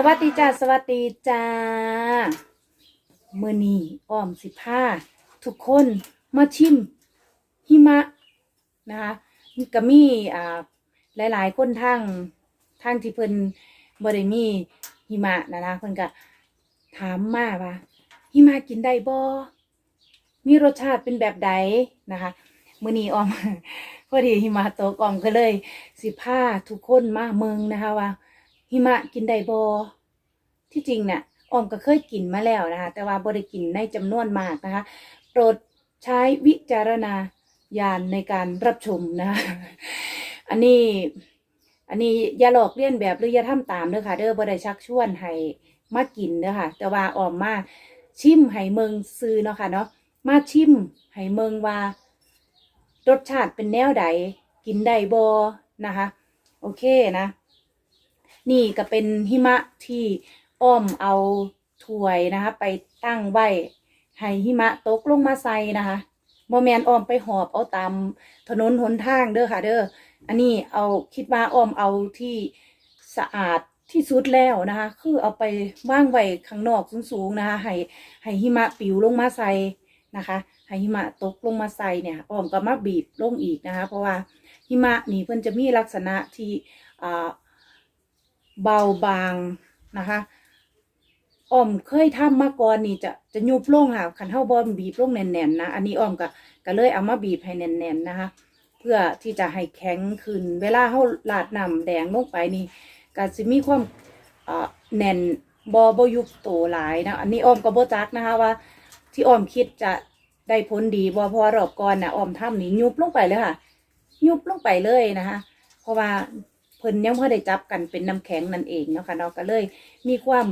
สวัสดีจ้าสวัสดีจ้ามื่อนี้อ้อมสิผ้าทุกคนมาชิมหิมะนะคะก็มีอ่าหลาย ๆ คนทางทางที่เพิ่นบ่ได้มีหิมะนะนะเพิ่นก็ถามมาว่าหิมะกินได้บ่มีรสชาติเป็นแบบใดนะคะมื่อนี้อ้อมพอดีหิมะตกอ้อมก็เลย สิผ้าทุกคนมาเมืองนะคะว่า หิมะกินได้บอที่จริงเนี่ยออมก็เคยกินมาแล้วนะคะ แต่ว่าบ่ไดกินในจำนวนมากนะคะ โปรดใช้วิจารณญาณในการรับชมนะคะอันนี้อันนี้อย่าหลอกเลียนแบบหรืออย่าทำตามเด้อค่ะ เด้อบ่ไดชักชวนให้มากินเด้อค่ะ แต่ว่าออมมาชิมให้เมืองซื้อเนาะค่ะเนาะมาชิมให้เมืองว่ารสชาติเป็นแนวใดกินได้บอนะคะ โอเคนะ นี่ก็เป็นหิมะที่อ้อมเอาถ้วยนะคะ ไปตั้งไว้ให้หิมะตกลงมาใส่นะคะโมแมนอ้อมไปหอบเอาตามถนนหนทางเด้อค่ะเด้ออันนี้เอาคิดว่าอ้อมเอาที่สะอาดที่สุดแล้วนะคะ คือเอาไปว่างไว้ข้างนอกสูงๆนะคะ ให้ให้หิมะปิวลงมาใส่นะคะให้หิมะตกลงมาใส่เนี่ยอ้อมก็มาบีบลงอีกนะคะ เพราะว่าหิมะนี่เพิ่นจะมีลักษณะที่อ่า เบาบางนะคะอ้อมเคยทำมาก่อนนี่จะจะยุบลงค่ะขันเท่าบอมบีบลงแน่นๆนะอันนี้อ้อมก็ก็เลยเอามาบีบให้แน่นๆนะคะ เพื่อที่จะให้แข็งขึ้น เวลาเขาลาดน้ำแดงลงไปนี่ก็จะมีความเอ่อแน่นบอบยุบโตหลายนะอันนี้อ้อมก็บ่จักนะคะว่า ที่อ้อมคิดจะได้ผลดีบ่เพราะว่ารอบก่อนนะอ้อมทำนี่ยุบลงไปเลยค่ะ ยุบลงไปเลยนะคะ เพราะว่า เพิ่นยังพอได้จับกันเป็นน้ำแข็งนั่นเองเนาะค่ะเนาะก็เลยมีความ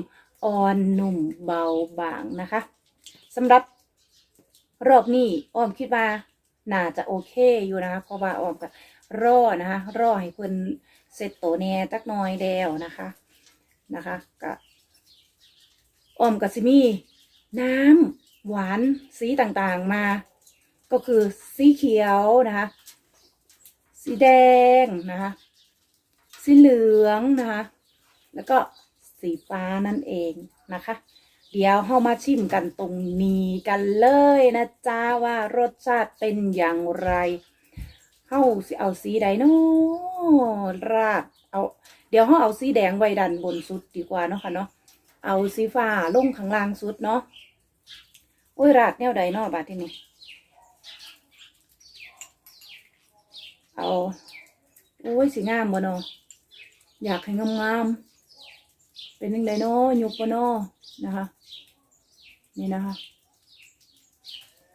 อ่อนนุ่มเบาบางนะคะสำหรับรอบนี้อ้อมคิดว่าน่าจะโอเคอยู่นะคะเพราะว่าอ้อมก็รอนะคะรอให้เพิ่นเสร็จโตแน่จักน้อยแล้วนะคะนะคะก็อ้อมก็สิมีน้ำหวานสีต่างๆมา ก็คือสีเขียวนะคะ สีแดงนะคะ สีเหลืองนะคะ แล้วก็สีฟ้านั่นเองนะคะ เดี๋ยวเรามาชิมกันตรงนี้กันเลยนะจ้าว่ารสชาติเป็นอย่างไรเฮาสิเอาสีใดเนาะราดเอา เดี๋ยวเฮาเอาสีแดงไว้ดันบนสุดดีกว่าเนาะค่ะเนาะเอาสีฟ้าลงข้างล่างสุดเนาะโอ้ยราดแนวใดเนาะบาที่นี่เอาโอ้ยสีงามบ่เนาะ อยากให้งามๆ เป็นยังไงเนาะยุบบ่เนาะนะคะ นี่นะคะ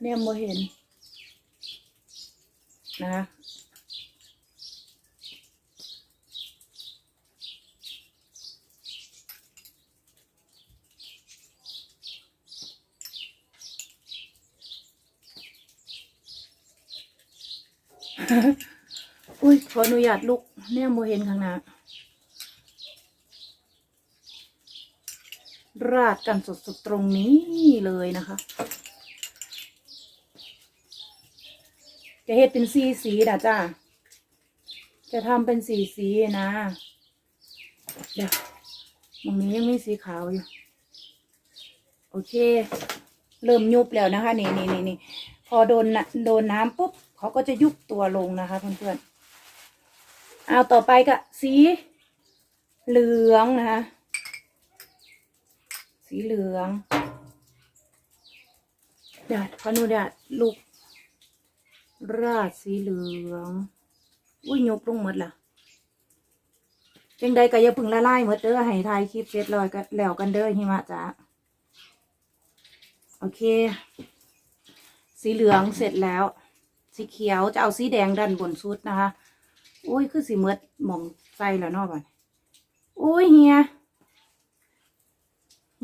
แนมบ่เห็น นะคะอุ้ยขออนุญาตลุกแนมบ่เห็นข้างหน้า ราดกันสดๆตรงนี้เลยนะคะ จะเฮ็ดเป็นสีสีนะจ้าจะทำเป็นสีสีนะ เดี๋ยวตรงนี้ยังมีสีขาวอยู่ โอเค เริ่มยุบแล้วนะคะ นี่นี่นี่นี่พอโดนโดนน้ำปุ๊บเขาก็จะยุบตัวลงนะคะเพื่อนๆเอาต่อไปก็สีเหลืองนะคะ สีเหลืองเดี๋ยวพอนูเดี๋ยลูก ราดสีเหลือง อุ้ยยกลงหมดละจังใดก็อย่าพึ่งละลายหมดเด้อให้ทายคลิปเสร็จล้วก็แล้วกันเด้อหิมะจ้าโอเค สีเหลืองเสร็จแล้ว สีเขียวจะเอาสีแดงดันบนสุดนะคะ อุ้ยคือสีเมดหมองใส่แล้วเนอกบ้านอุ้ยเฮีย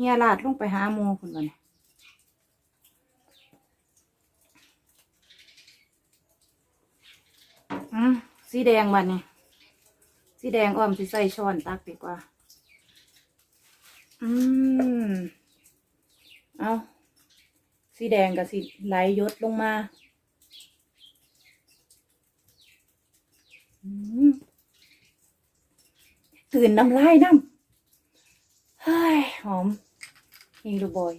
เฮียลาดลงไปหาโมคุณก่อนอืมสีแดงบัดนี่สีแดงอ้อมสิใส่ช้อนตักดีกว่า อืม เอาสีแดงกับสีไหลยดลงมาอืมตื่นน้ำลายน้ำหอม ฮิรูบอย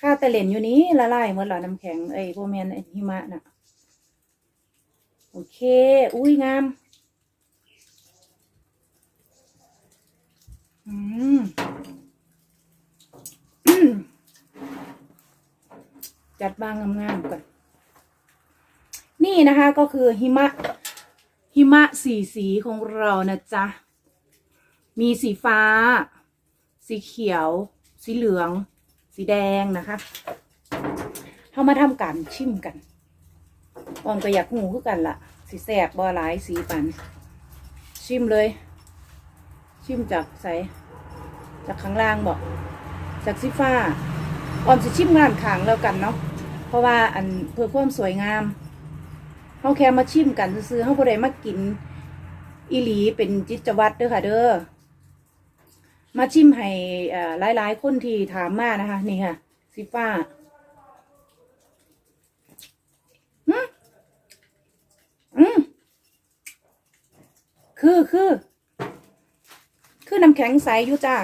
ข้าแต่เหรนอยู่นี้ละลายหมดแล้วน้ำแข็งไอ้พวกแมนไอ้หิมะน่ะ โอเค อุ้ยงาม อืมจัดบางงามๆก่อน นี่นะคะก็คือหิมะ หิมะสีสีของเรานะจ๊ะ มีสีฟ้า สีเขียว สีเหลือง สีแดงนะคะเรามาทำการชิมกันออมก็อยากหูคือกันละสีแสบบ่หลายสีปัน ชิมเลย ชิมจากใสจากข้างล่างบอกจากสีฟ้าออมสิชิมงานขางแล้วกันเนาะเพราะว่าอันเพื่อความสวยงามเขาแค่มาชิมกันซื้อเขาบ่ได้มากิน อีหลีเป็นจิตวัตรเด้อค่ะ เด้อ มาชิมให้หลายๆ คนที่ถามมานะคะ นี่ค่ะสีฟ้าอืมอืมคือคือ คือน้ำแข็งใสอยู่จ้า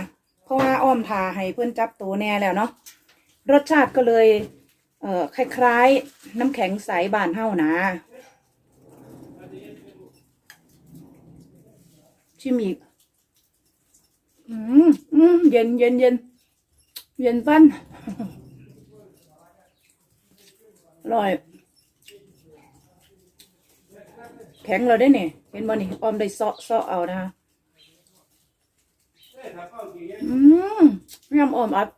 เพราะว่าอ้อมทาให้เพื่อนจับตัวแน่แล้วเนาะรสชาติก็เลย เอ่อคล้ายๆ น้ำแข็งใสบานเฮานะชิมอีก อืมเย็นเย็นเย็นเย็นฟันอร่อย แข็งเราได้เนี่ยเห็นบ่นี่ออมได้ซาะเซาะเอานะคะอืมยำออมอัด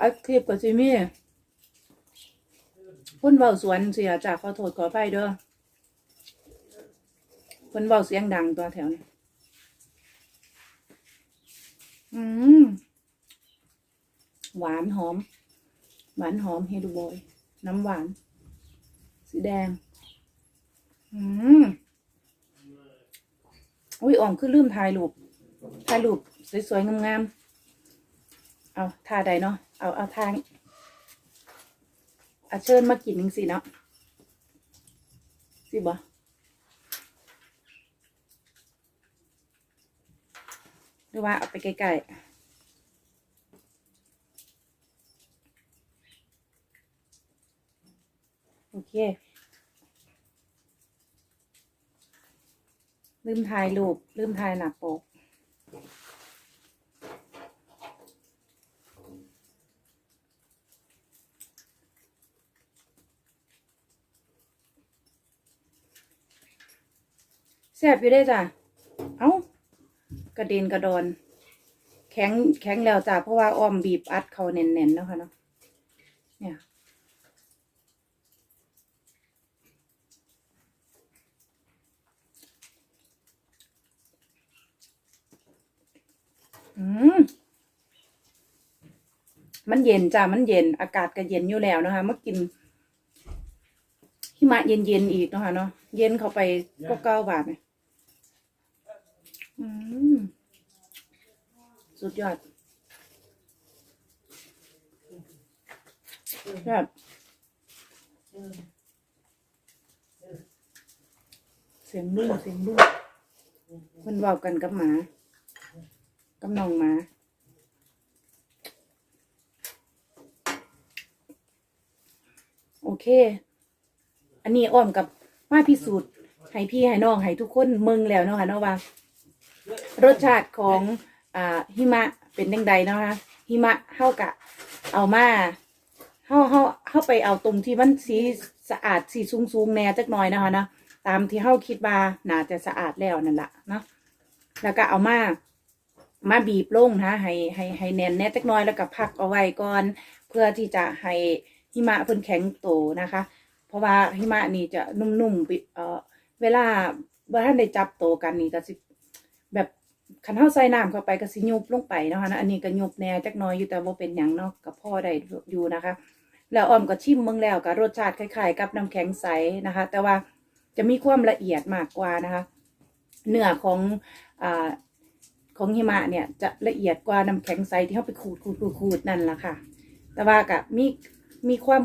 อัดคลิปกับซิมี่พุ่นเบาสวนเสียจากขอโทษขออภัยเด้อพุ่นเบาเสียงดังตัวแถวนี้ อืม หวานหอม หวานหอมเฮดูบอย น้ำหวาน สีแดง อืม อุ้ยอ่อมคือลืมถ่ายรูปถ่ายรูปสวยๆ งามๆ เอาท่าใดเนาะ เอาเอาทางอาเชิญมากินหนึ่งสิเนาะสิบ่ หรือว่าเอาไปใกล้ๆ โอเค ลืมถ่ายรูป ลืมถ่ายหน้าปกแซ่บอยู่ได้จ้ะ เอ้า กระเด็นกระดอน แข็งแข็งแล้วจ้ะเพราะว่าอ้อมบีบอัดเขาแน่นๆเนาะค่ะเนาะเนี่ยอืมมันเย็นจ้ะมันเย็น อากาศก็เย็นอยู่แล้วนะคะเมื่อกินหิมะเย็นๆอีกนะคะเนาะ เย็นเข้าไปก็เก้าบาทเนี่ย สุดยอดแบบเสียงลูกเสียงลูกมันเบากันกับหมากับน้องหมาโอเค อันนี้อ้อมกับมาพิสูจน์ให้พี่ให้น้องให้ทุกคนมืองแล้วเนาะค่ะเนาะว่า รสชาติของอ่าหิมะเป็นยังไงเนาะคะหิมะเข้ากะเอามาเข้าเข้าเข้าไปเอาตรงที่มันสีสะอาดสีสูงสูงๆแน่จักหน่อยนะคะเนาะตามที่เข้าคิดว่าน่าจะสะอาดแล้วนั่นแหละเนาะแล้วก็เอามามาบีบลงนะให้ให้ให้แน่นแน่จักหน้อยแล้วก็พักเอาไว้ก่อน เพื่อที่จะให้หิมะเพิ่นแข็งโตนะคะ เพราะว่าหิมะนี่จะนุ่มๆเอ่อเวลาเมื่อท่านได้จับโตกันนี่ก็สิ แบบคันเฮาใส่น้ำเข้าไปก็สิยุบลงไปนะคะนะอันนี้ก็ยุบแน่จักหน้อยอยู่แต่บ่าเป็นหยังเนาะก็พอได้อยู่นะคะ แล้วอ้อมก็ชิมเมืองแล้วก็รสชาติคล้ายๆ กับน้ำแข็งใสนะคะ แต่ว่าจะมีความละเอียดมากกว่านะคะ เนื้อของอ่าของหิมะเนี่ยจะละเอียดกว่าน้ำแข็งใสที่เขาไปขูดขูดขูดขูดนั่นแหละค่ะ แต่ว่ากับมีมีความ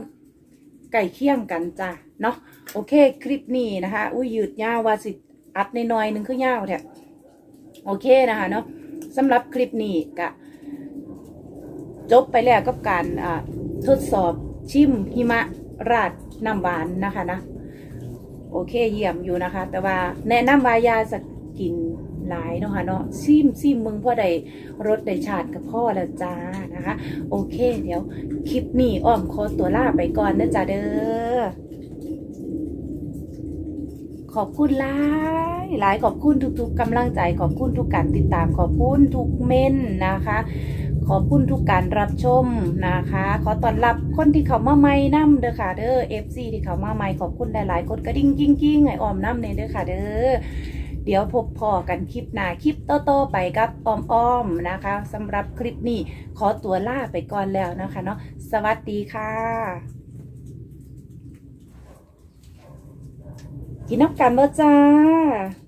ไก่เคี่ยงกันจ้ะเนาะโอเคคลิปนี้นะคะ อุ้ยยืดยาวว่าสิอัดในน้อยหนึงคือยาวแท้ โอเคนะคะเนาะสำหรับคลิปนี้กะจบไปแล้วกับการทดสอบชิมหิมะราดน้ำหวานนะคะนะโอเคเยี่ยมอยู่นะคะ แต่ว่าแนะนำวายาสกินหลายเนาะค่ะเนาะซิมซิมมึงพ่อได้รสได้ชาติกับพ่อแล้วจ้านะคะ โอเค เดี๋ยว คลิปนี้อ้อมขอตัวลาไปก่อนนะจ๊ะเด้อ ขอบคุณหลายหลายขอบคุณทุกๆกำลังใจ ขอบคุณทุกการติดตาม ขอบคุณทุกเม่นนะคะ ขอบคุณทุกการรับชมนะคะ ขอต้อนรับคนที่เขามาใหม่น้ำเด้อค่ะเด้อ FC ที่เขามาใหม่ขอบคุณหลายๆกดกระดิ่งกิ้งกิ้งๆให้ออมน้ำเนี่ยเด้อค่ะเด้อเดี๋ยวพบพอกันคลิปหน้าคลิปโตๆไปกับออมอ้อมๆนะคะสำหรับคลิปนี้ขอตัวลาไปก่อนแล้วนะคะเนาะสวัสดีค่ะ กินน้ำกันบ่จ้า